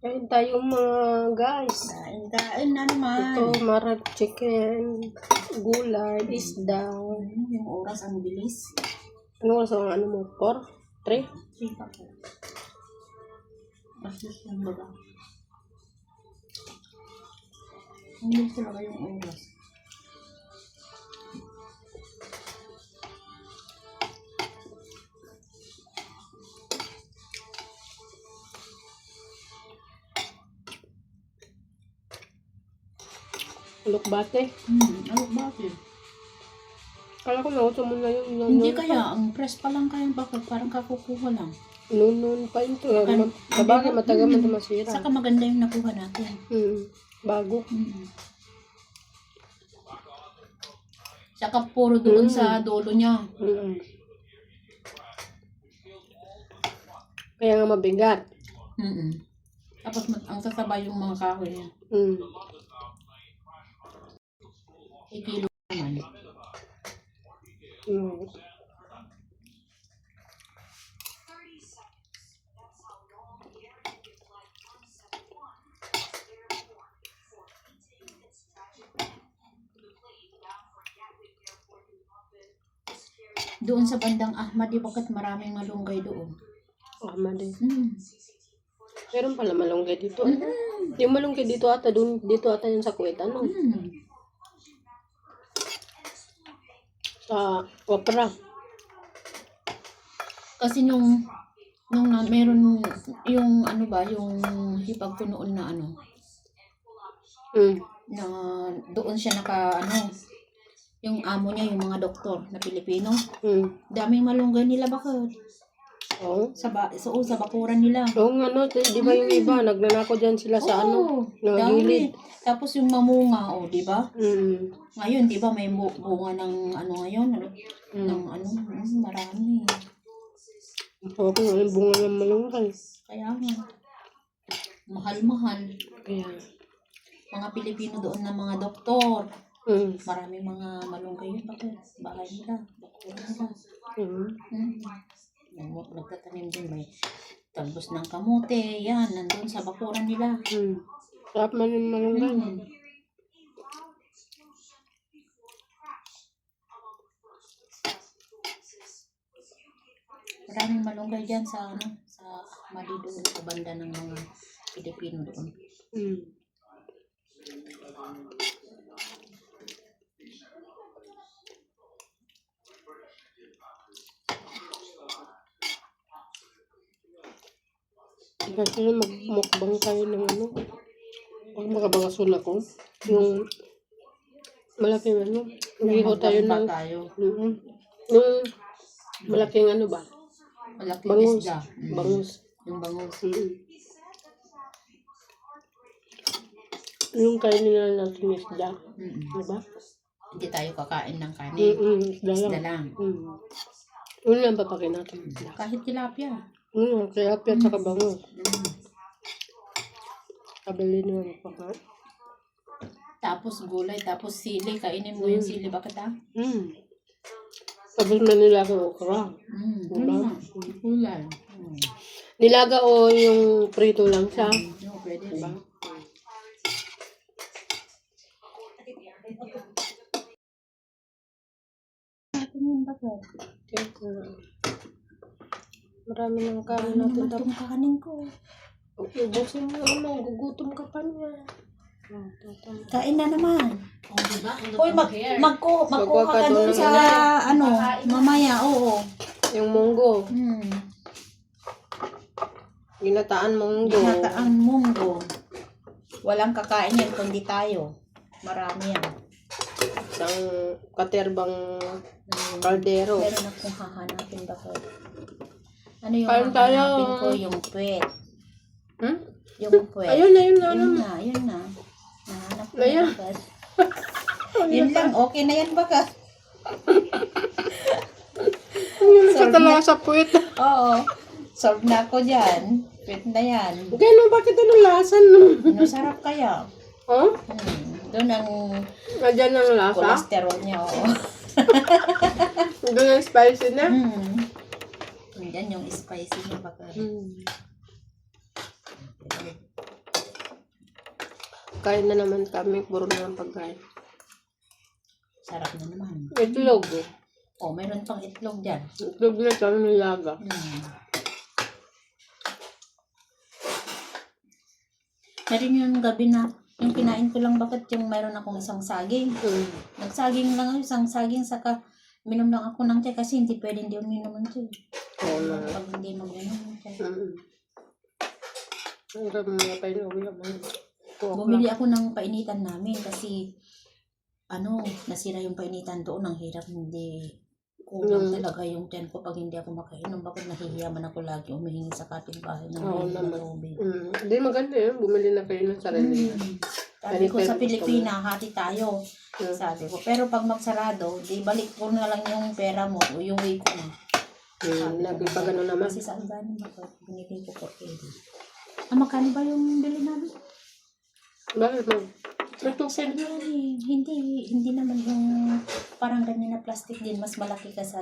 Kain tayo mga guys. Kain-kain na naman. Ito, marag chicken, gulay, isda. Hmm, Yung oras ang bilis. Ano sa ano mo? 4? 3? Sika po. Basis yung baga. Ang bilis talaga yung oras. Lukbate. Hmm, bakit? Kala ko nauto mo na nun, Hindi nun kaya, pa. ang press pa lang kayang bakit parang kakukuha lang. Noon, noon pa yun to. Kan- Sabagay, matagal man Mm. ito masira. Saka maganda yung nakuha natin. Hmm. Bago. Mm. Saka puro doon Mm. sa dulo niya. Hmm. Kaya nga mabigat. Mm Tapos mag- ang sasabay yung mga kahoy niya. Hmm. Ikilo naman. Hmm. Doon sa bandang Ahmadi, bakit maraming malunggay doon? Tama din. Mm. Meron pala malunggay dito. Mm. Yung malunggay dito ata, dun, dito ata yung sa Kuwait. Ano? Mm. Sa opera. Kasi nung nung na, meron yung ano ba, yung hipag ko noon na ano, Hmm. na doon siya naka ano, yung amo niya, yung mga doktor na Pilipino. Hmm. Daming malunggay nila bakit? Oo. Sa ba, so, sa bakuran nila. Oo nga no, di di ba yung iba, nagnanako dyan sila sa ano, dami. Tapos yung mamunga, oh, di ba? Mm. Ngayon, di ba may bu- bunga ng ano ngayon? Ano, Mm. ng ano, mm, marami. Oo, kung ano bunga ng malunggay. Kaya nga, mahal-mahal. Kaya, Mga Pilipino doon na mga doktor. mm. Marami mga malunggay yun. Bakit? Bahay nila. Nila. Mm. Hmm. Nag- Nagtatanim din may talbos ng kamote. Yan, nandun sa bakuran nila. Mm. Sarap man yung malunggay. Hmm. Maraming malunggay dyan sa ano, sa mali doon sa banda ng mga Pilipino doon. Mm. Kasi magmukbang tayo ng ano. Pag makabangasun ako. Yung malaking ano. Iho tayo ng... tayo. Mm. Yung malaking ano ba? Malaking Bangus. isda. Mm. Bangus. Yung bangus. Mm. Yung kainin nila natin isda. Mm. Diba? Hindi tayo kakain ng kanin. Mm-mm, isda lang. Isda lang. Mm. Yun lang papakin natin. Isda. Kahit tilapia. Mm, kaya piyat sa kabango. Mm. Kabili naman pa ka. Tapos gulay, tapos sili. Kainin mo yung sili. Bakit ah? Mm. Tapos may nilaga okra. Mm. Diba? Gulay. Mm. Nilaga o yung prito lang siya. No, pwede yun bakit? Teka. Marami ng kanin Ano natin. itong kanin ko? Ubusin mo ano, gugutom ka pa niya. Kain na naman. Oh, diba? Hoy, mag, magko, magkuha ka doon sa, ano, mamaya, oo. Yung munggo. Hmm. Ginataan munggo. Ginataang munggo. Walang kakain yan kundi tayo. Marami yan. Isang katerbang Hmm. kaldero. Meron akong hahanapin ba ko? Ano yung Kain tayo. hahanapin ko? Yung puwet. Yung puwet. Ayun na, yun na. Yun na, yun na. Nahanap ko na agad. yun lang, okay na yan baka. Yun ka Sorry talaga sa puwet. Oo. Solve na ako dyan. Puwet na yan. Gano'n, bakit ano lasan? Ano sarap kaya? Oh? Hmm. Doon ang Nadyan ang lasa? cholesterol niya, oo. Doon ang spicy na? Hmm. Yan yung spicy niya baka. Hmm. Kain na naman kami, puro na lang pagkain. Sarap na naman. Itlog. eh. Oh, meron pang itlog dyan. Itlog na kami nilaga. Hmm. Meron yung gabi na, yung kinain ko lang bakit yung meron akong isang saging. Mm. Nagsaging lang ako, isang saging, saka minom lang ako ng tsa kasi hindi pwede hindi uminom ng tsa. Oo na. Pag hindi mag-inom. Ang sarap mga painuwi naman. Bumili ako ng painitan namin kasi ano, nasira yung painitan doon. Ang hirap hindi kulang Mm. talaga yung tiyan ko pag hindi ako makainom. Bakit nahihiyaman ako lagi umihingi sa kapitbahay ng Oo na naman. tubig. Mm. Hindi maganda yun. Bumili na kayo ng sarili. Mm. Sabi ko sa Pilipina, hati tayo. Mm. Sabi ko, pero pag magsarado, di balik ko na lang yung pera mo o yung way ko na. Mm. Nagpipagano naman. Kasi sa Albani, binili ko 480. Ah, magkano ba yung bili namin? Bakit niya, eh, hindi, hindi naman yung parang ganyan na plastic din, mas malaki ka sa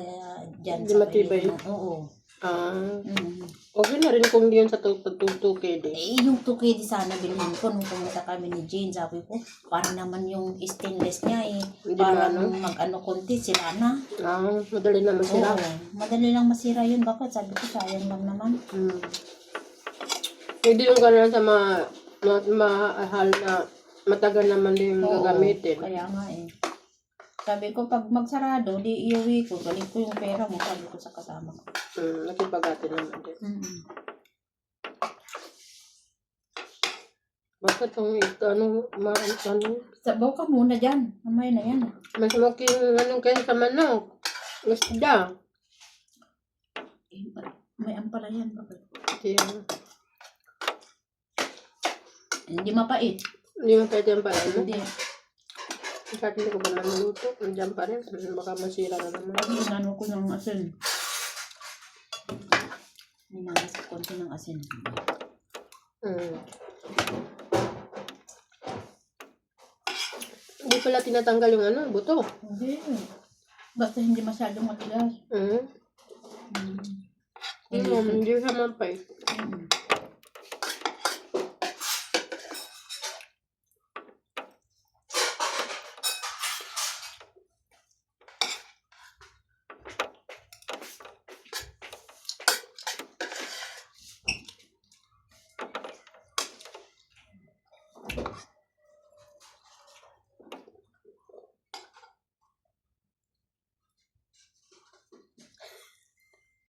dyan. Hindi sa matibay. paligid mo. Oo. Ah. Mm. Okay na rin kung di yun sa tukid eh. Eh, yung tukay di sana bilhin ko nung pumunta kami ni Jane. Sabi ko, parang naman yung stainless niya eh. Hindi Parang na ano? mag-ano konti, sila na. Ah, madali naman sila. Oo. Madali lang masira yun. Bakit? Sabi ko, sayang lang naman. Hmm. Hindi yung gano'n sa mga ma, mahal na matagal naman din yung Oo, gagamitin. Kaya nga eh. Sabi ko, pag magsarado, di iuwi ko. Balik ko yung pera mo. Sabi ko sa kasama ko. Hmm, nakipagati naman din. Bakit kung ito, ano, ma, ano, Sabaw ka muna dyan. Mamaya na yan. mas okay yung ano kayo sa manok. Isda. Eh, may ampala yan. Bakit? Kaya, Hindi mapait. hindi mo pwede yung pala? Hindi. Kahit hindi ko ba naluto, nandiyan pa rin. Baka masira na naman. Inano ko ng asin. Ninagas ko konti ng asin. Hmm. Hindi pala tinatanggal yung ano, buto. Hindi. Basta hindi masyadong matigas. Hmm. Mm. Hindi, hindi siya mapay. Mm.